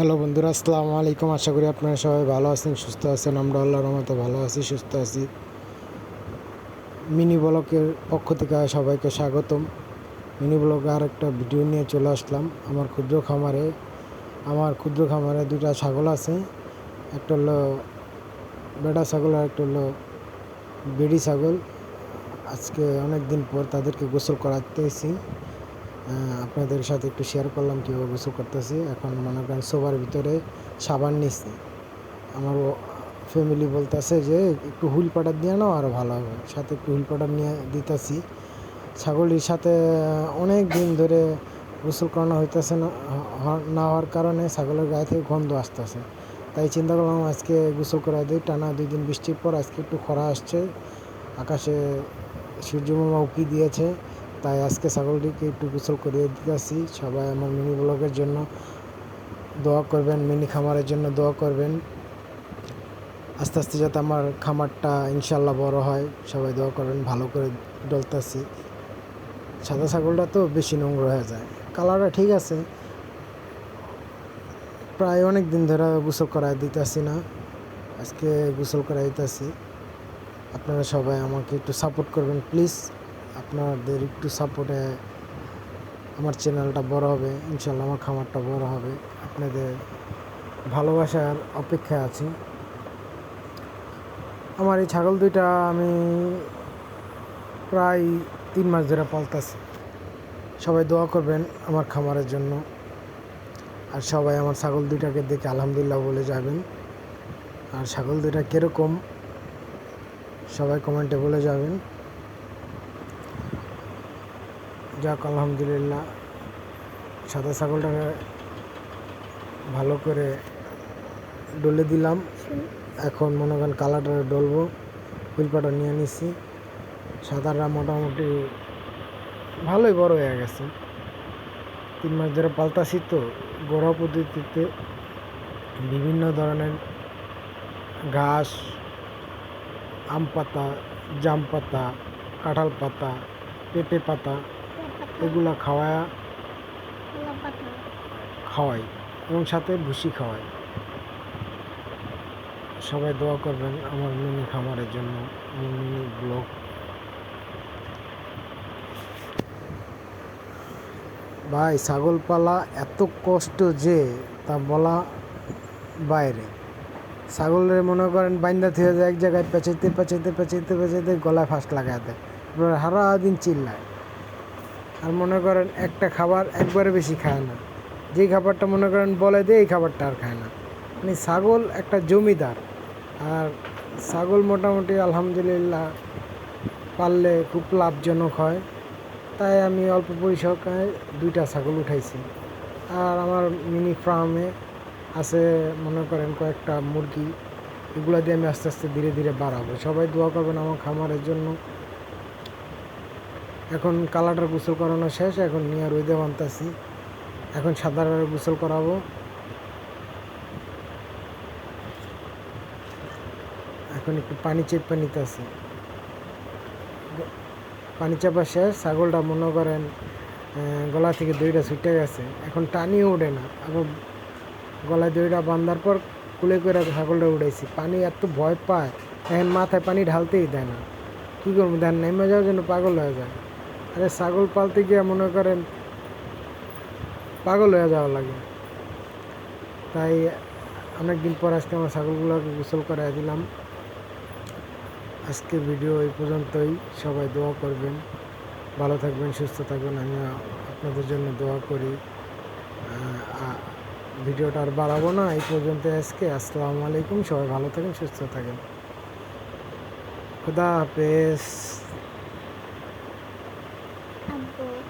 Hello বন্ধুরা, আসসালামু আলাইকুম। আশা করি আপনারা সবাই ভালো আছেন, সুস্থ আছেন। আমরা আল্লাহর রহমতে ভালো আছি, সুস্থ আছি। মিনি ব্লকের পক্ষ থেকে সবাইকে স্বাগতম। মিনি ব্লকে আর একটা ভিডিও নিয়ে চলে আসলাম। আমার ক্ষুদ্র খামারে, আমার ক্ষুদ্র খামারে দুটা ছাগল আছে। একটা হলো বেড়া ছাগল আর একটা হলো বেড়ি ছাগল। আজকে অনেক দিন পর তাদেরকে গোসল করাতেছি আপনাদের সাথে একটু শেয়ার করলাম, কীভাবে গোসল করতেছি। এখন মনে করেন সোবার ভিতরে সাবান নিচ্ছি আমার ফ্যামিলি বলতেছে যে, একটু হুইল পাউডার দিয়ে নাও আরও ভালো হবে। সাথে একটু হুইল পাউডার নিয়ে দিতেছি। ছাগলের সাথে অনেক দিন ধরে গোসল করানো হইতেছে না না হওয়ার কারণে ছাগলের গায়ে থেকে গন্ধ আসতেছে। তাই চিন্তা করলাম, আজকে গোসল করা দিই। টানা দুই দিন বৃষ্টির পর আজকে একটু খরা আসছে। আকাশে সূর্যমামা উকি দিয়েছে। তাই আজকে ছাগলটিকে একটু গোসল করিয়ে দিতেছি সবাই আমার মিনি ব্লগের জন্য দোয়া করবেন, মিনি খামারের জন্য দোয়া করবেন। আস্তে আস্তে যাতে আমার খামারটা ইনশাল্লাহ বড় হয়। সবাই দোয়া করবেন, ভালো করে ডলতাছি সাদা ছাগলটা তো বেশি নোংরা হয়ে যায়। কালারটা ঠিক আছে। প্রায় অনেক দিন ধরে গোসল করাই দিতেছি না। আজকে গোসল করাই দিতেছি আপনারা সবাই আমাকে একটু সাপোর্ট করবেন, প্লিজ। আপনাদের একটু সাপোর্টে আমার চ্যানেলটা বড় হবে, ইনশাল্লাহ আমার খামারটা বড় হবে। আপনাদের ভালোবাসার অপেক্ষায় আছি। আমার এই ছাগল দুইটা আমি প্রায় তিন মাস ধরে পালতাছি। সবাই দোয়া করবেন আমার খামারের জন্য। আর সবাই আমার ছাগল দুইটাকে দেখে আলহামদুলিল্লাহ বলে যাবেন। আর ছাগল দুইটা কীরকম, সবাই কমেন্টে বলে যাবেন। যাক, আলহামদুলিল্লাহ। সাদা ছাগলটাকে ভালো করে ডলে দিলাম। এখন মনে করেন কালারটা ডলবো, ফুলপাটা নিয়ে নিছি। সাদাটা মোটামুটি ভালোই বড় হয়ে গেছে। তিন মাস ধরে পাল্টাছি তো গোড়া পদ্ধতিতে বিভিন্ন ধরনের ঘাস, আম পাতা, জাম পাতা, কাঁঠাল পাতা, পেঁপে পাতা এগুলা খাওয়ায়া খাওয়াই এবং সাথে ভুসি খাওয়াই। সবাই দোয়া করবেন আমার মিনি খামারের জন্য মিনি ব্লগ। ভাই ছাগল পালা এত কষ্ট যে তা বলা বাইরে। ছাগলের মনে করেন বাইন্দা থেকে যায় এক জায়গায় পেঁচাইতে পেঁচাইতে পেঁচাইতে পেঁচাইতে গলায় ফাঁস লাগায় দেয়। এবার হারা দিন চিল্লায়। আর মনে করেন একটা খাবার একবারে বেশি খায় না। যেই খাবারটা মনে করেন বলে দেয়, এই খাবারটা আর খায় না। মানে ছাগল একটা জমিদার। আর ছাগল মোটামুটি আলহামদুলিল্লাহ পাললে খুব লাভজনক হয়। তাই আমি অল্প পরিসরে দুইটা ছাগল উঠাইছি। আর আমার মিনি ফার্মে আছে মনে করেন কয়েকটা মুরগি। এগুলো দিয়ে আমি আস্তে আস্তে ধীরে ধীরে বাড়াবো। সবাই দোয়া করবেন আমার খামারের জন্য। এখন কালারটার গোসল করানো শেষ, এখন নিয়ে রোদে বানতাছি। এখন সাদা গোসল করাবো। এখন একটু পানি চেপে নিতেছি। পানি চাপা শেষ, ছাগলটা মনে করেন গলা থেকে দইটা ছুটে গেছে। এখন টানিও ওঠে না। আবার গলায় দইটা বান্ধার পর কুলে করে ছাগলটা উড়াইছি পানি এত ভয় পায়। এখন মাথায় পানি ঢালতেই দেয় না। কী করব? দেন নেমে যাওয়ার জন্য পাগল হয়ে যায়। আরে ছাগল পালতে গিয়ে মনে করেন পাগল হয়ে যাওয়া লাগে। তাই অনেকদিন পর আজকে আমার ছাগলগুলোকে গোসল করাই দিলাম। আজকে ভিডিও এই পর্যন্তই। সবাই দোয়া করবেন। ভালো থাকবেন, সুস্থ থাকবেন। আমি আপনাদের জন্য দোয়া করি। ভিডিওটা আর বাড়াবো না। এই পর্যন্ত আজকে। আসসালামু আলাইকুম। সবাই ভালো থাকেন, সুস্থ থাকেন। খুদা হাফেজ। 看不